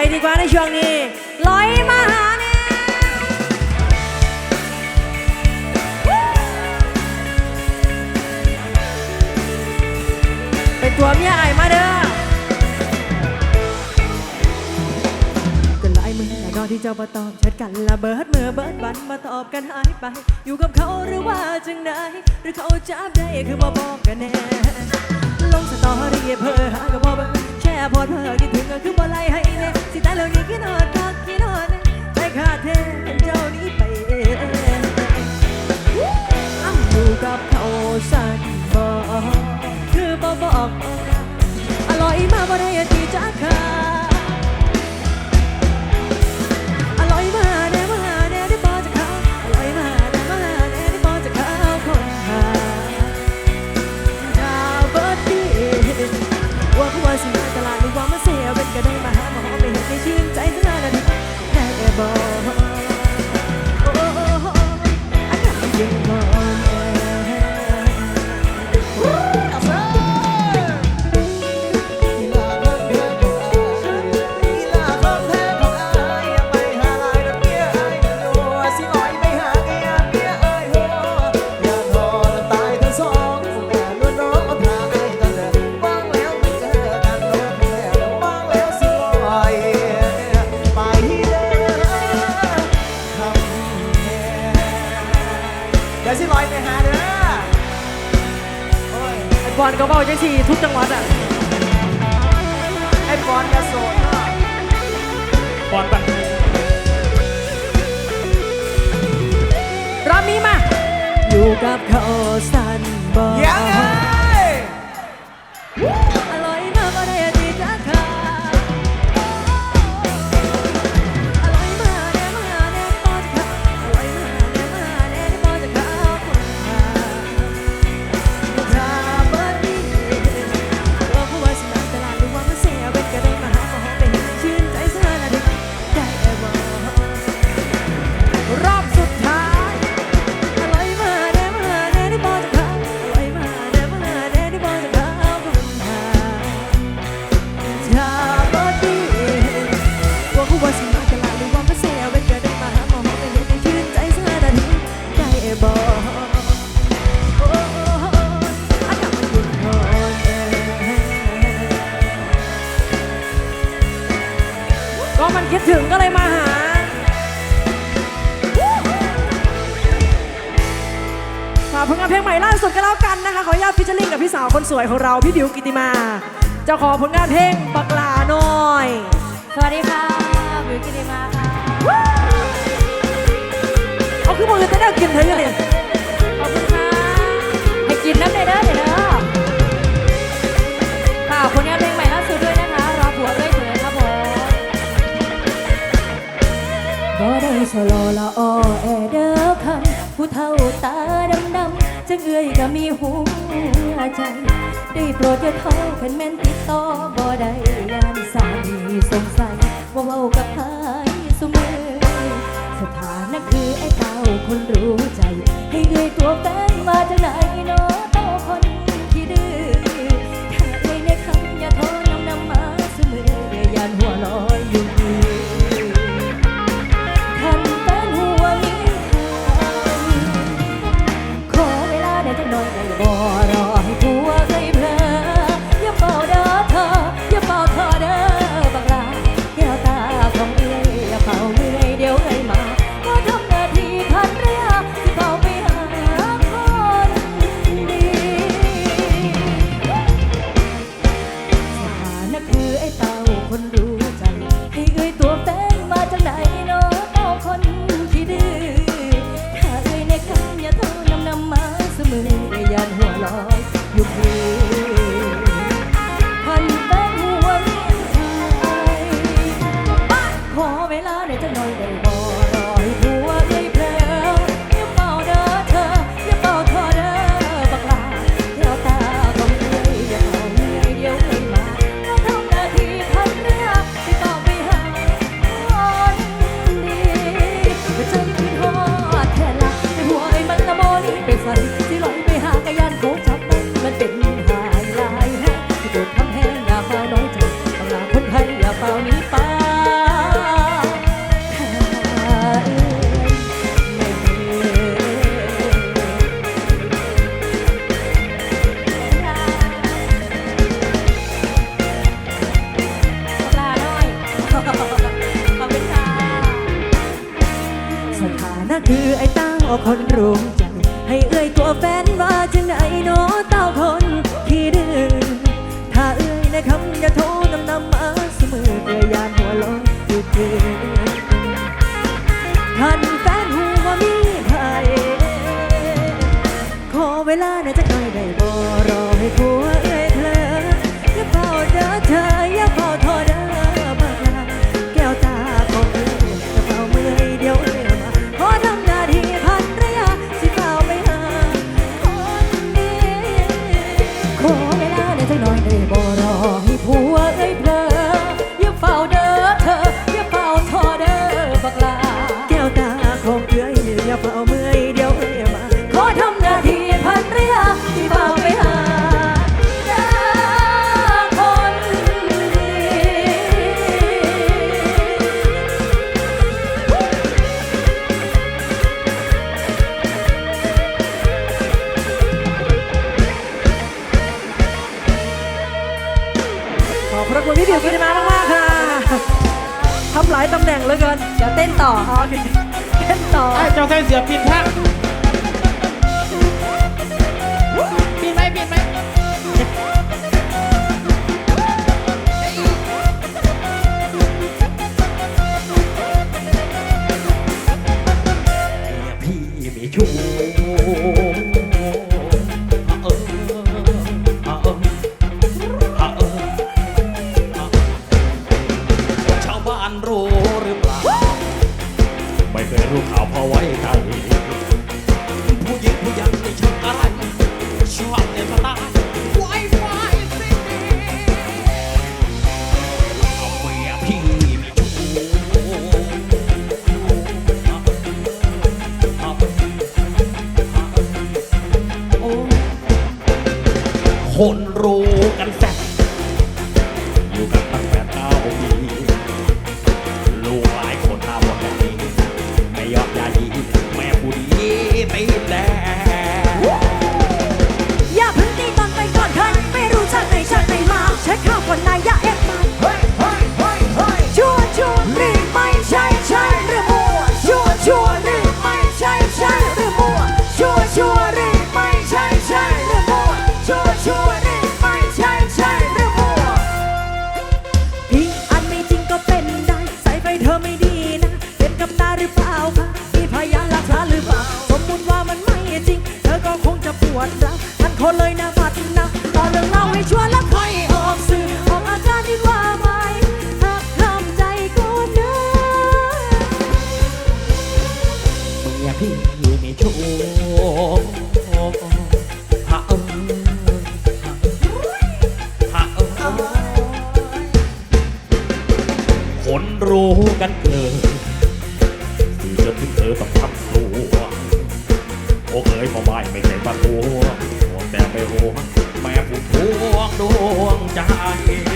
อยดีกว่าในช่วงนี้ลอยมาหาแนวเป็นตัวเมียไอมาเด้อก็หลายมือแล้วนอนที่เจ้าบ่ตอบแชทกันละเบิดมือเบิดวันมาตอบกันหายไป อยู่กับเขาหรือว่าจังใดหรือเขาจับได้คือบ่บอกกันแน่ลงสตอรี่เพ้อหาก็บ่เบิ่ง แช่พอเพ้อคิดถึงก็คือบ่ไลให้เน่สิตายแล้วนี่คิดฮอดคักคิดฮอดแน่ใจขาดแท้เป็นเจ้านี้ไปเองอ้ำอยู่กับเขาสั่นบ่คือบ่บอกอร่อยมาบ่ได้ที่จะขาด ไอ้บอลก็เบาจังสี่ทุกจังหวัดอะไอ้บอลยาโสดเนาะบอลบันรอบนี้มา อยู่กับเขาสันบอกยังไง วคนสวยของเราพี่บิวกิติมา เจ้าของผลงานเพลงบักลาน้อย สวัสดีค่ะบิวกิติมาค่ะเอาคือมือจะได้กินเธออยู่เนี่ยขอบคุณค่ะให้กินน้ำเลยเด้อเดี๋ยวเด้อค่ะผลงานเพลงใหม่ล่าสุดด้วยนะคะรอผัวด้วยเถิดครับผมบ่ได้สโลละอ้อแอเด้อคำผู้เฒ่าตาดำดำๆจังเอื้อยก็มีหัวใจ ได้โปรดอย่าเข้าคันแม่นติดต่อบ่ได้ยานสามีสงสัยว่าเว้ากับใครสมือสถานะคือไอ้เต้าคนรู้ใจ ให้เอื้อยตัวแฟนมาจากไหน คนรู้ใจ ให้เอ่ยตัวแฟนว่า คนรู้กันแซ่บอยู่กันตั้งแต่เก้าปีลูกหลายคนตาบอดแบบนี้ไม่ยอมยาดีแม่ผู้ดีตีแดงอย่าพิ่งตีตอนไปก่อนท่าไม่รู้ชาติไหนชาติไหนมาเช็คข้าวก่อนนายะ ริง เธอก็คงจะปวดร้าวทันคนเลยนะบัดนะต่อเรื่องเล่าให้ชวนแล้วค่อยออกสื่อออกอาจารย์ดีกว่าไหมหากทำใจกูเนื้เมียพี่ไมีชู้หาเอิงหาเอิงคนรูกันเกิน dying.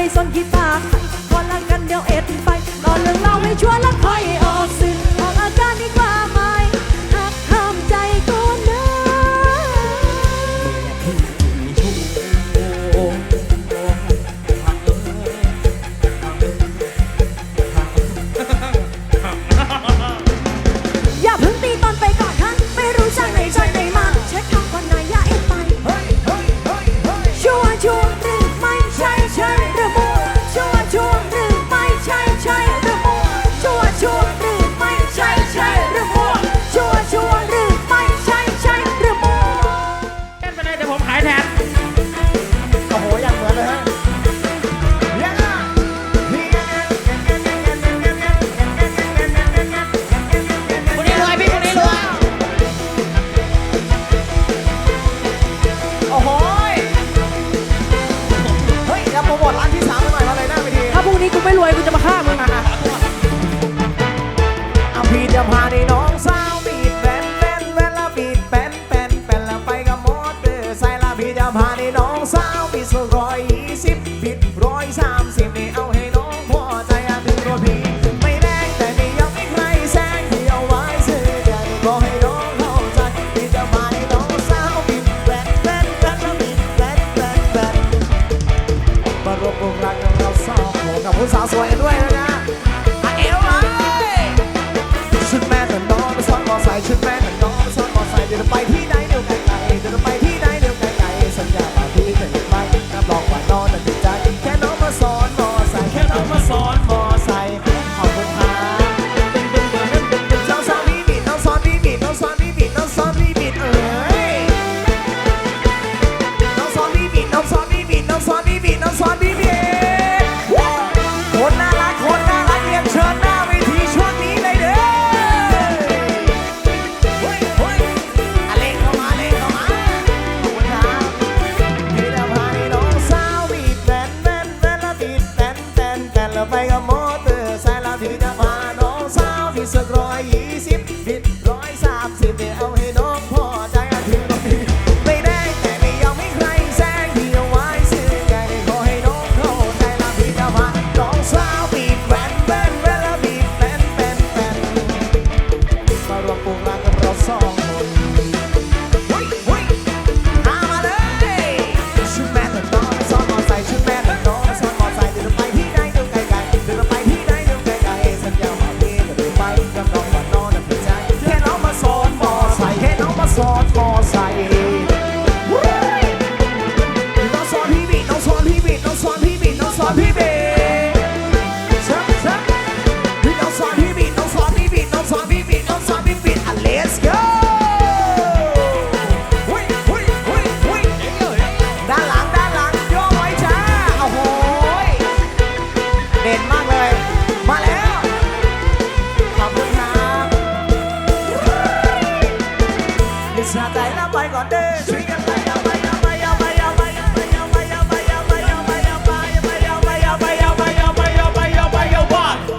ไปสนที่ปาก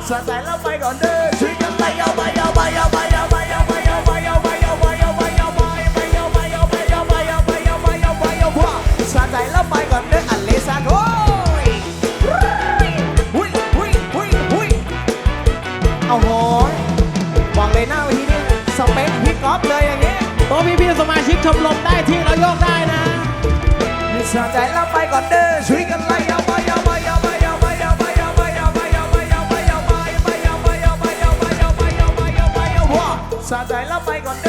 สไตล์เราไปก่อนเด้อ ชิดชมลมได้ที่เราโยกได้นะสนใจเราไปก่อนเด้อช่วยกันไล่เอาไปเอาไปเอาไปเอาไปเอาไปเอาไปเอาไปเอาไปเอาไปเอาไปเอาไปเอาไปเอาไปเอาไปเอาไปเอาไปเอาไปสนใจเราไปก่อนเด้อ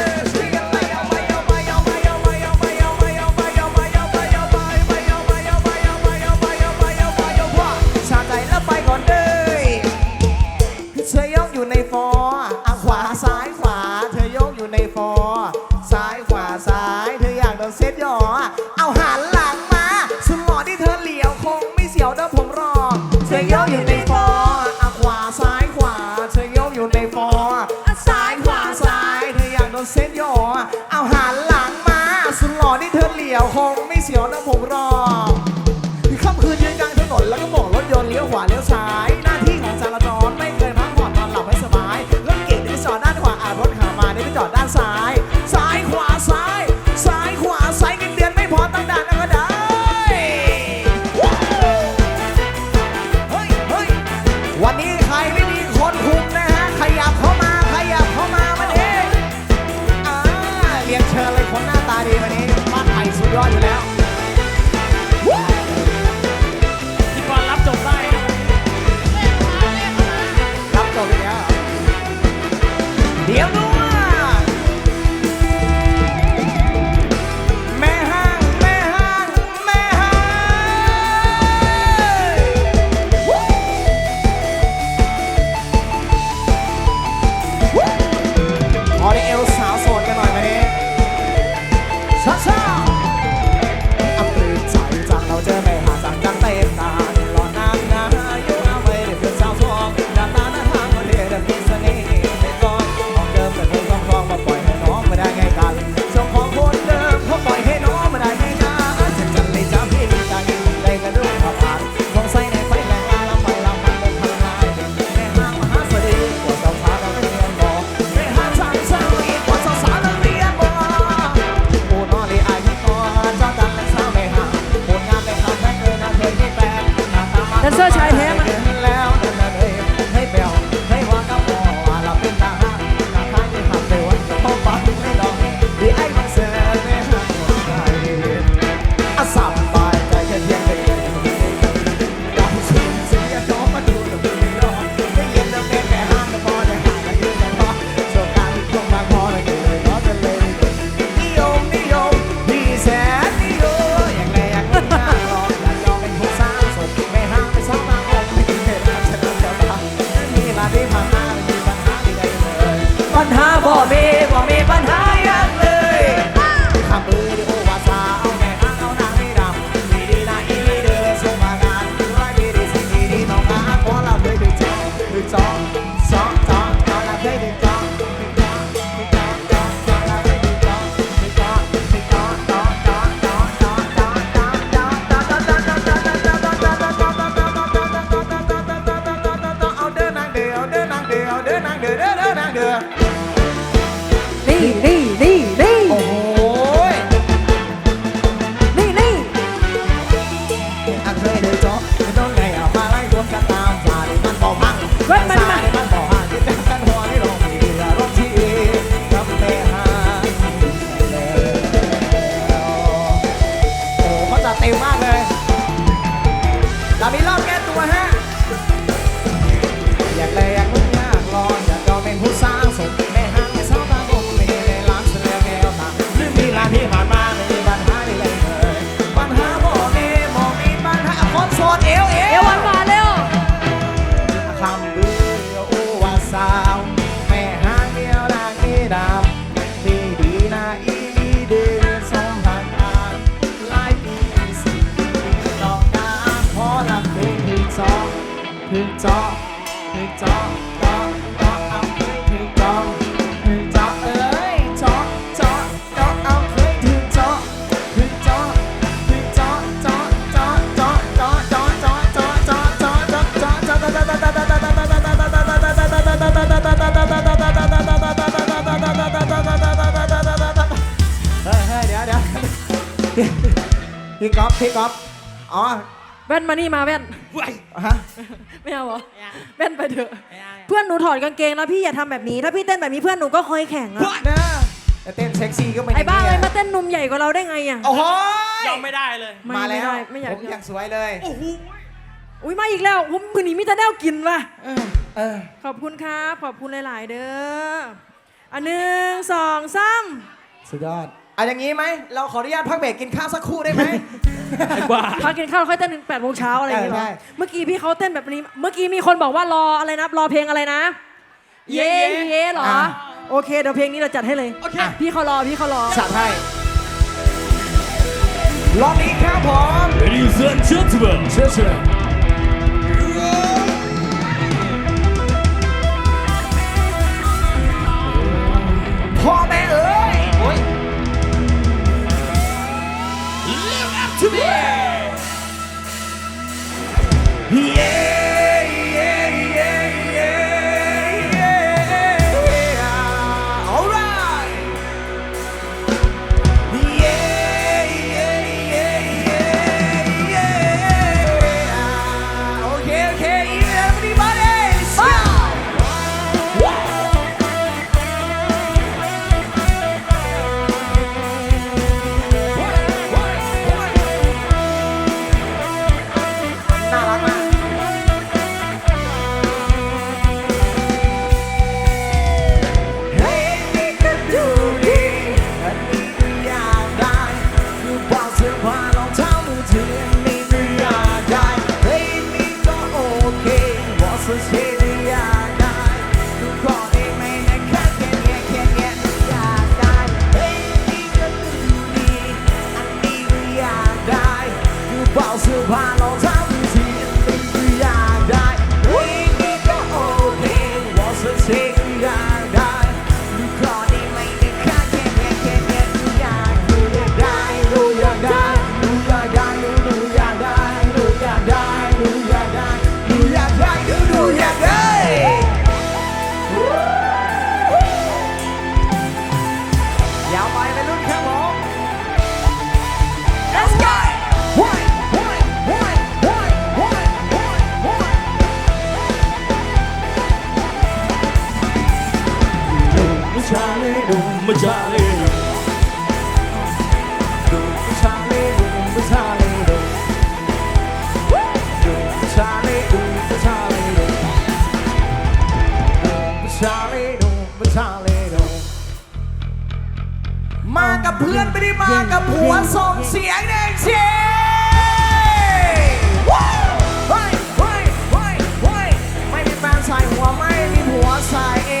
Yeah. พี่ก๊อฟอ๋อแว่นมานี่มาแว่นฮะไม่เอาเหรอแว่นไปเถอะ เพื่อนหนูถอดกางเกงแล้วพี่อย่าทำแบบนี้ ถ้าพี่เต้นแบบนี้เพื่อนหนูก็คอยแข่งอะนะแต่เต้นเซ็กซี่ก็ไม่ไอ้บ้าด้เลยนี่มาเต้นหนุ่มใหญ่กว่าเราได้ไงอะโอ้โหยอมไม่ได้เลยไม่มาแล้วไม่ได้ไม่อยากผมยังสวยเลยอุ้ยมาอีกแล้วผมมือนี้มีแต่แนวกินว่ะเออขอบคุณครับ ขอบคุณหลาย ๆ เด้ออันหนึ่งสองสามสุดยอด เอาอย่างนี้ไหม เราขออนุญาตพักเบรกกินข้าวสักครู่ได้ไหมไอ้บ้าพักกินข้าวค่อยเต้นถึงแปดโมงเช้าอะไรอย่างเงี้ยเหรอเออได้ เมื่อกี้พี่เขาเต้นแบบนี้ เมื่อกี้มีคนบอกว่ารออะไรนะ รอเพลงอะไรนะ เย่เย่เหรอ โอเคเดี๋ยวเพลงนี้เราจัดให้เลยโอเค พี่เขารอพี่เขารอจัดให้รอบนี้ครับผม Ladies and gentlemen เชื่อเชื่อพ่อ Yeah. 画龙 มากับเพื่อนไม่ได้มากับผัวส่งเสียงหนึ่งเสียงว้าวเฮ้ยเฮ้ยเฮ้ยเฮ้ยไม่มีแฟนใส่หัวไม่มีผัวใส่เอว